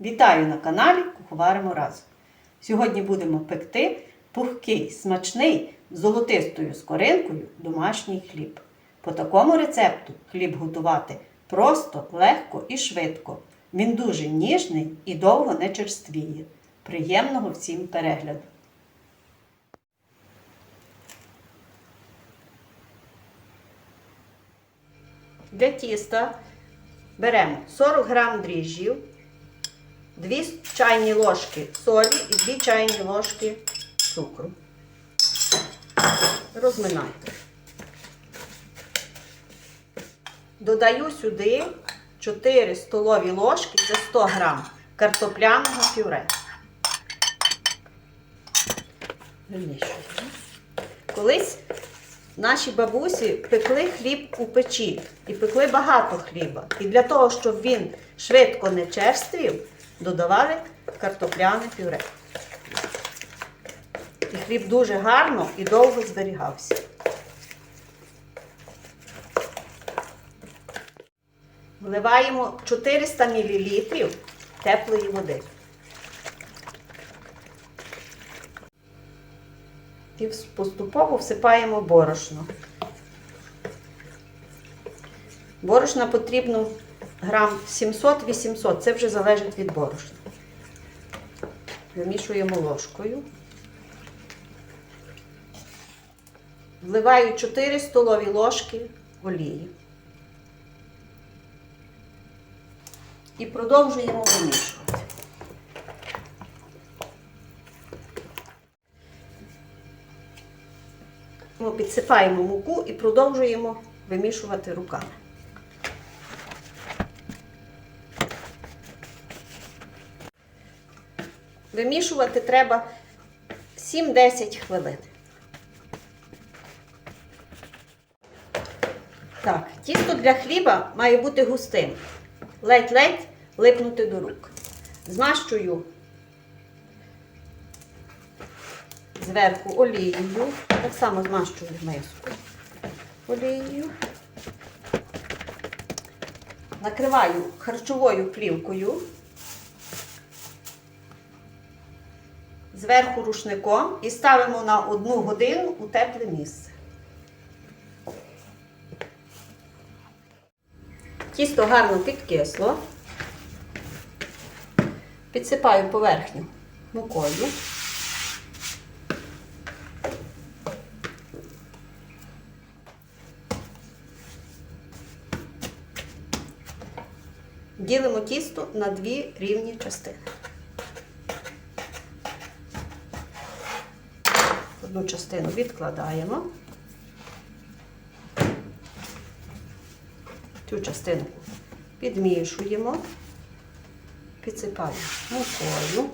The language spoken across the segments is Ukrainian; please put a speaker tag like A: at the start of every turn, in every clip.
A: Вітаю на каналі Куховаримо разом. Сьогодні будемо пекти пухкий, смачний, золотистою скоринкою домашній хліб. По такому рецепту хліб готувати просто, легко і швидко. Він дуже ніжний і довго не черствіє. Приємного всім перегляду! Для тіста беремо 40 грам дріжджів, 2 чайні ложки солі і 2 чайні ложки цукру. Розминайте. Додаю сюди 4 столові ложки це 100 грам картопляного пюре. Колись наші бабусі пекли хліб у печі і пекли багато хліба. І для того, щоб він швидко не черствів, додавали картопляне пюре. І хліб дуже гарно і довго зберігався. Вливаємо 400 мл теплої води. І поступово всипаємо борошно. Борошна потрібно грам 700-800, це вже залежить від борошна. Вимішуємо ложкою. Вливаю 4 столові ложки олії. І продовжуємо вимішувати. Ми підсипаємо муку і продовжуємо вимішувати руками. Вимішувати треба 7-10 хвилин. Так, тісто для хліба має бути густим. Ледь-ледь липнути до рук. Змащую зверху олією. Так само змащую миску олією. Накриваю харчовою плівкою. Зверху рушником і ставимо на одну годину у тепле місце. Тісто гарно підкисло. Підсипаю поверхню мукою. Ділимо тісто на дві рівні частини. Одну частину відкладаємо. Цю частинку підмішуємо, підсипаємо мукою.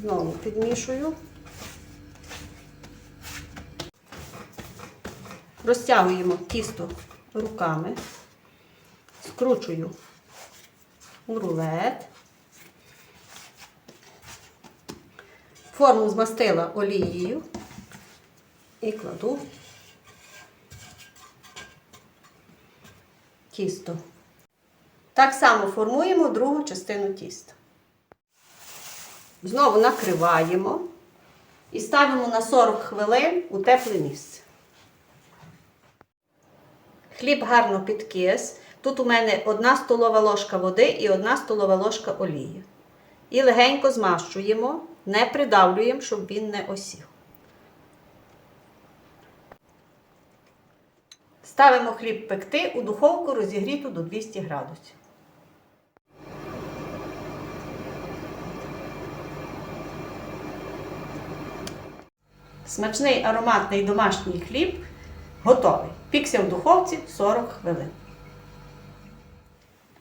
A: Знову підмішую. Розтягуємо тісто руками, скручую у рулет. Форму змастила олією і кладу тісто. Так само формуємо другу частину тіста. Знову накриваємо і ставимо на 40 хвилин у тепле місце. Хліб гарно підкис. Тут у мене одна столова ложка води і одна столова ложка олії. І легенько змащуємо, не придавлюємо, щоб він не осів. Ставимо хліб пекти у духовку розігріту до 200 градусів. Смачний ароматний домашній хліб готовий. Пікся в духовці 40 хвилин.